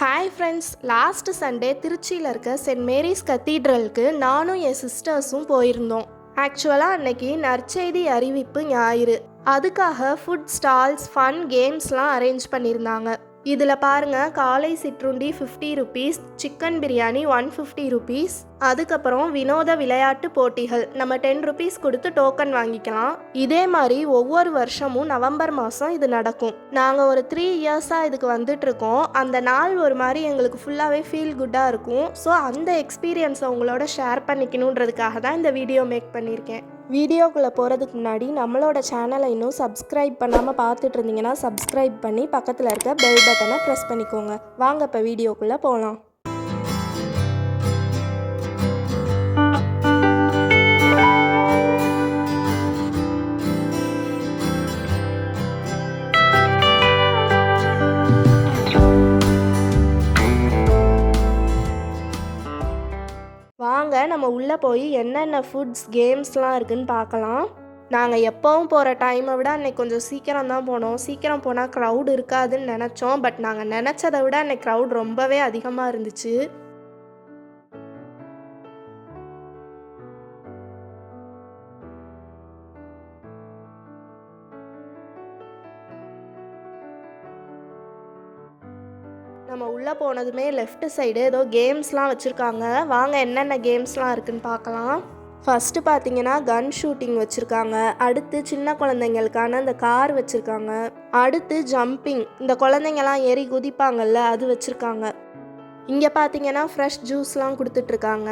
Hi friends last Sunday திருச்சியில் இருக்க send Mary's கத்தீட்ரலுக்கு நானும் என் சிஸ்டர்ஸும் போயிருந்தோம். ஆக்சுவலாக அன்னைக்கு நற்செய்தி அறிவிப்பு ஞாயிறு. அதுக்காக ஃபுட் ஸ்டால்ஸ் ஃபன் கேம்ஸ்லாம் அரேஞ்ச் பண்ணியிருந்தாங்க. இதில் பாருங்கள் காலை சிற்றுண்டி fifty rupees chicken biryani one fifty rupees அதுக்கப்புறம் வினோத விளையாட்டு போட்டிகள். நம்ம டென் ருபீஸ் கொடுத்து டோக்கன் வாங்கிக்கலாம். இதே மாதிரி ஒவ்வொரு வருஷமும் நவம்பர் மாதம் இது நடக்கும். நாங்கள் ஒரு த்ரீ இயர்ஸாக இதுக்கு வந்துட்டு இருக்கோம் அந்த நாள் ஒரு மாதிரி எங்களுக்கு ஃபுல்லாகவே ஃபீல் குட்டாக இருக்கும். ஸோ அந்த எக்ஸ்பீரியன்ஸை உங்களோட ஷேர் பண்ணிக்கணுன்றதுக்காக தான் இந்த வீடியோ மேக் பண்ணியிருக்கேன். வீடியோக்குள்ளே போகிறதுக்கு முன்னாடி நம்மளோட சேனலை இன்னும் சப்ஸ்கிரைப் பண்ணாமல் பார்த்துட்டு இருந்தீங்கன்னா சப்ஸ்கிரைப் பண்ணி பக்கத்தில் இருக்க பெல் பட்டனை ப்ரெஸ் பண்ணிக்கோங்க. வாங்க இப்போ வீடியோக்குள்ளே போகலாம் வாங்க நம்ம உள்ளே போய் என்னென்ன ஃபுட்ஸ் கேம்ஸ்லாம் இருக்குன்னு பார்க்கலாம் நாங்கள் எப்போவும் போகிற டைமை விட அன்னைக்கு கொஞ்சம் சீக்கிரம் தான் போனோம். சீக்கிரம் போனால் க்ரௌட் இருக்காதுன்னு நினச்சோம். பட் நாங்கள் நினச்சதை விட அன்னைக்கு க்ரௌட் ரொம்பவே அதிகமாக இருந்துச்சு. உள்ளே போனதுமே லெஃப்ட் சைடு ஏதோ கேம்ஸ்லாம் வச்சுருக்காங்க. வாங்க என்னென்ன கேம்ஸ்லாம் இருக்குன்னு பார்க்கலாம். ஃபஸ்ட்டு பார்த்தீங்கன்னா கன் ஷூட்டிங் வச்சுருக்காங்க. அடுத்து சின்ன குழந்தைங்களுக்கான அந்த கார் வச்சுருக்காங்க. அடுத்து ஜம்பிங் இந்த குழந்தைங்கலாம் ஏறி குதிப்பாங்கல்ல அது வச்சுருக்காங்க. இங்கே பார்த்தீங்கன்னா ஃப்ரெஷ் ஜூஸ்லாம் கொடுத்துட்ருக்காங்க.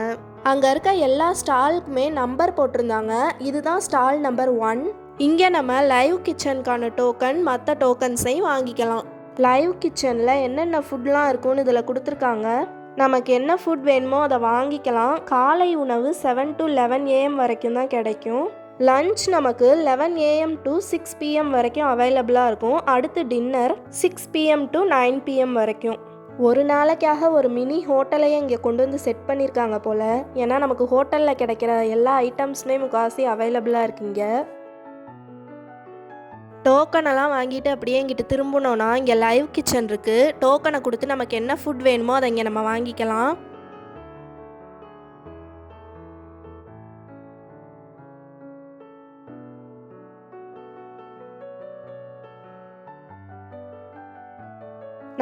அங்கே இருக்க எல்லா ஸ்டாலுக்குமே நம்பர் போட்டிருந்தாங்க. இதுதான் ஸ்டால் நம்பர் ஒன் இங்கே நம்ம லைவ் கிச்சனுக்கான டோக்கன் மற்ற டோக்கன்ஸையும் வாங்கிக்கலாம். லைவ் கிச்சனில் என்னென்ன ஃபுட்லாம் இருக்கும்னு இதில் கொடுத்துருக்காங்க. நமக்கு என்ன ஃபுட் வேணுமோ அதை வாங்கிக்கலாம். காலை உணவு செவன் டு லெவன் ஏஎம் வரைக்கும் தான் கிடைக்கும். லஞ்ச் நமக்கு eleven AM to six PM வரைக்கும் அவைலபிளாக இருக்கும். அடுத்து dinner six PM to nine PM வரைக்கும். ஒரு நாளைக்காக ஒரு மினி ஹோட்டலையே இங்கே கொண்டு வந்து செட் பண்ணியிருக்காங்க போல். ஏன்னா நமக்கு ஹோட்டலில் கிடைக்கிற எல்லா ஐட்டம்ஸுமே முக்காசி அவைலபிளாக இருக்குங்க டோக்கனெல்லாம் வாங்கிட்டு அப்படியே இங்கிட்டு திரும்பணும்னா இங்கே லைவ் கிச்சன் இருக்குது டோக்கனை கொடுத்து நமக்கு என்ன ஃபுட் வேணுமோ அதை இங்கே நம்ம வாங்கிக்கலாம்.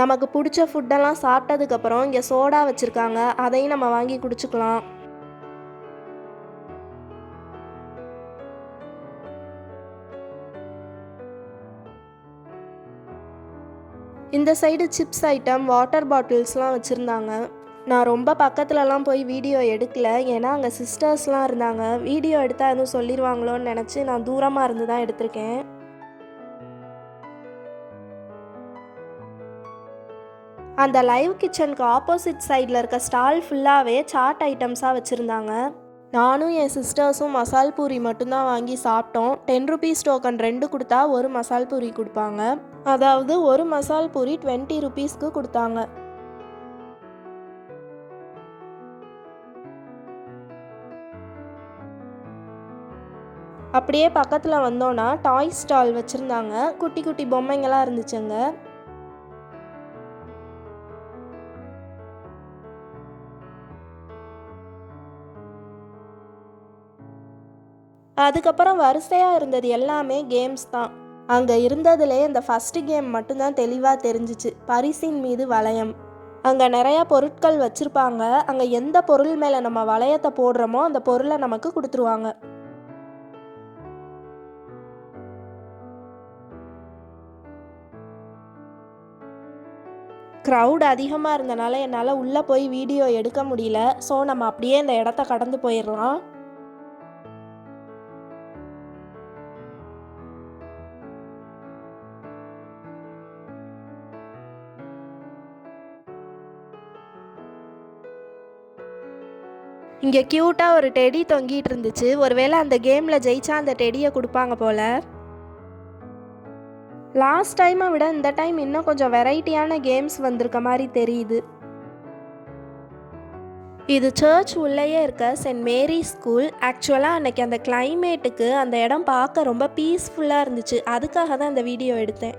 நமக்கு பிடிச்ச ஃபுட்டெல்லாம் சாப்பிட்டதுக்கப்புறம் இங்கே சோடா வச்சுருக்காங்க. அதையும் நம்ம வாங்கி குடிச்சுக்கலாம். இந்த சைடு சிப்ஸ் ஐட்டம் வாட்டர் பாட்டில்ஸ்லாம் வச்சுருந்தாங்க. நான் ரொம்ப பக்கத்துலலாம் போய் வீடியோ எடுக்கல. ஏன்னா அங்கே சிஸ்டர்ஸ்லாம் இருந்தாங்க. வீடியோ எடுத்தால் எதுவும் சொல்லிடுவாங்களோன்னு நினச்சி நான் தூரமாக இருந்து தான் எடுத்திருக்கேன். அந்த லைவ் கிச்சனுக்கு ஆப்போசிட் சைடில் இருக்க ஸ்டால் ஃபுல்லாகவே சாட் ஐட்டம்ஸாக வச்சுருந்தாங்க. நானும் என் சிஸ்டர்ஸும் மசால் பூரி மட்டும்தான் வாங்கி சாப்பிட்டோம். டென் ருபீஸ் டோக்கன் ரெண்டு கொடுத்தா ஒரு மசால் பூரி கொடுப்பாங்க. அதாவது ஒரு மசால் பூரி டுவெண்ட்டி ருபீஸ்க்கு கொடுத்தாங்க. அப்படியே பக்கத்தில் வந்தோன்னா டாய் ஸ்டால் வச்சுருந்தாங்க. குட்டி குட்டி பொம்மைங்களாம் இருந்துச்சுங்க. அதுக்கப்புறம் வரிசையாக இருந்தது எல்லாமே கேம்ஸ் தான். அங்கே இருந்ததுலே இந்த ஃபஸ்ட்டு கேம் மட்டும்தான் தெளிவாக தெரிஞ்சிச்சு. பரிசின் மீது வளையம். அங்கே நிறையா பொருட்கள் வச்சுருப்பாங்க. அங்கே எந்த பொருள் மேலே நம்ம வளையத்தை போடுறோமோ அந்த பொருளை நமக்கு கொடுத்துருவாங்க. க்ரௌட் அதிகமாக இருந்தனால என்னால் உள்ளே போய் வீடியோ எடுக்க முடியல. ஸோ நம்ம அப்படியே இந்த இடத்த கடந்து போயிடலாம். இங்கே க்யூட்டாக ஒரு டெடி தொங்கிட்டு இருந்துச்சு. ஒருவேளை அந்த கேமில் ஜெயிச்சா அந்த டெடியை கொடுப்பாங்க போல. லாஸ்ட் டைமை விட இந்த டைம் இன்னும் கொஞ்சம் வெரைட்டியான கேம்ஸ் வந்திருக்க மாதிரி தெரியுது. இது சர்ச் உள்ளேயே இருக்க சென்ட் மேரி ஸ்கூல் ஆக்சுவலாக அன்னைக்கு அந்த கிளைமேட்டுக்கு அந்த இடம் பார்க்க ரொம்ப பீஸ்ஃபுல்லாக இருந்துச்சு. அதுக்காக தான் அந்த வீடியோ எடுத்தேன்.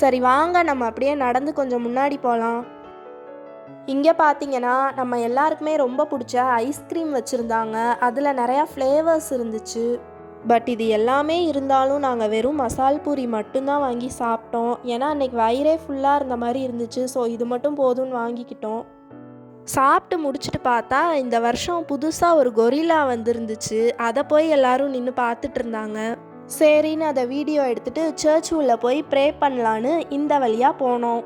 சரி வாங்க நம்ம அப்படியே நடந்து கொஞ்சம் முன்னாடி போகலாம் இங்கே பார்த்தீங்கன்னா நம்ம எல்லாருக்குமே ரொம்ப பிடிச்ச ஐஸ்கிரீம் வச்சுருந்தாங்க. அதில் நிறையா ஃப்ளேவர்ஸ் இருந்துச்சு. பட் இது எல்லாமே இருந்தாலும் நாங்கள் வெறும் மசால் பூரி மட்டும்தான் வாங்கி சாப்பிட்டோம். ஏன்னா அன்னைக்கு வயிறே ஃபுல்லாக இருந்த மாதிரி இருந்துச்சு. ஸோ இது மட்டும் போதும்னு வாங்கிக்கிட்டோம். சாப்பிட்டு முடிச்சுட்டு பார்த்தா இந்த வருஷம் புதுசாக ஒரு கொரில்லா வந்துருந்துச்சு. அதை போய் எல்லோரும் நின்று பார்த்துட்டு இருந்தாங்க. சரின்னு அதை வீடியோ எடுத்துட்டு சர்ச் உள்ளே போய் ப்ரே பண்ணலான்னு இந்த வழியாக போனோம்.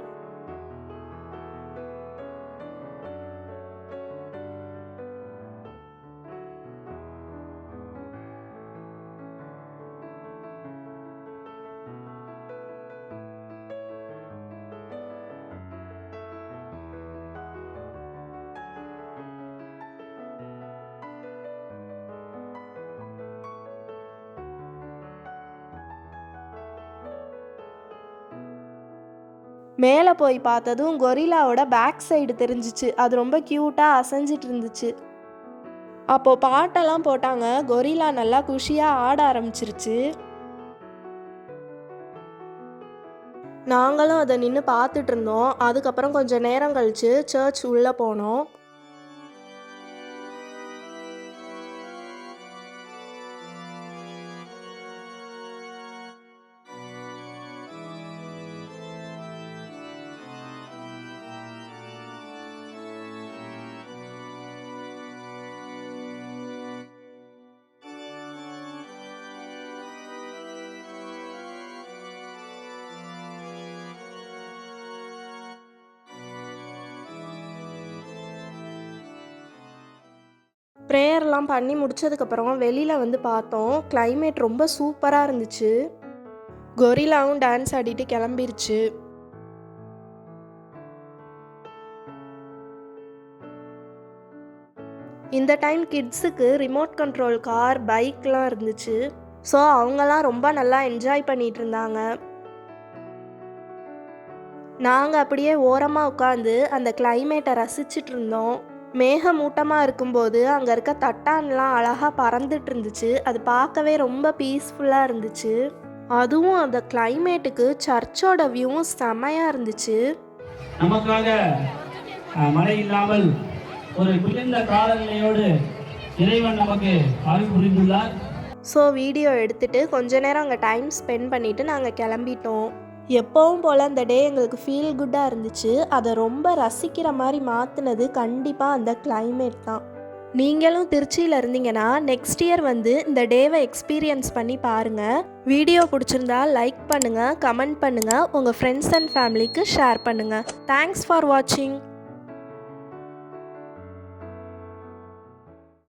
மேலே போய் பார்த்ததும் கொரில்லாவோட பேக் சைடு தெரிஞ்சிச்சு. அது ரொம்ப க்யூட்டாக அசைஞ்சிட்டு இருந்துச்சு அப்போது பாட்டெல்லாம் போட்டாங்க. கொரில்லா நல்லா குஷியாக ஆட ஆரம்பிச்சிருச்சு. நாங்களும் அதை நின்று பார்த்துட்டு இருந்தோம். அதுக்கப்புறம் கொஞ்சம் நேரம் கழித்து சர்ச் உள்ளே போனோம். ப்ரேயர்லாம் பண்ணி முடிச்சதுக்கப்புறம் வெளியில் வந்து பார்த்தோம். கிளைமேட் ரொம்ப சூப்பராக இருந்துச்சு. கொரிலாவும் டான்ஸ் ஆடிட்டு கிளம்பிருச்சு. இந்த டைம் கிட்ஸுக்கு ரிமோட் கண்ட்ரோல் கார் பைக்லாம் இருந்துச்சு. ஸோ அவங்கெல்லாம் ரொம்ப நல்லா என்ஜாய் பண்ணிட்டு இருந்தாங்க. நாங்கள் அப்படியே ஓரமாக உட்காந்து அந்த கிளைமேட்டை ரசிச்சிட்டு இருந்தோம். மேகமூட்டமாக இருக்கும்போது அங்கே இருக்க தட்டான்லாம் அழகாக பறந்துட்டு இருந்துச்சு அது பார்க்கவே ரொம்ப பீஸ்ஃபுல்லாக இருந்துச்சு. அதுவும் அந்த கிளைமேட்டுக்கு சர்ச்சோட வியூவும் செமையாக இருந்துச்சு. நமக்காக மழை இல்லாமல் ஒரு குளிர்ந்த காலநிலையோடு இறைவன் நமக்கு அருள் புரிந்துள்ளார். ஸோ வீடியோ எடுத்துட்டு கொஞ்ச நேரம் அங்கே டைம் ஸ்பெண்ட் பண்ணிவிட்டு நாங்கள் கிளம்பிட்டோம். எப்போவும் போல் அந்த டே எங்களுக்கு ஃபீல் குட்டாக இருந்துச்சு. அதை ரொம்ப ரசிக்கிற மாதிரி மாற்றினது கண்டிப்பாக அந்த கிளைமேட் தான். நீங்களும் திருச்சியில் இருந்தீங்கன்னா நெக்ஸ்ட் இயர் வந்து இந்த டேவை எக்ஸ்பீரியன்ஸ் பண்ணி பாருங்கள் வீடியோ பிடிச்சிருந்தா லைக் பண்ணுங்கள் கமெண்ட் பண்ணுங்கள் உங்கள் ஃப்ரெண்ட்ஸ் அண்ட் ஃபேமிலிக்கு ஷேர் பண்ணுங்கள் தேங்க்ஸ் ஃபார் வாட்சிங்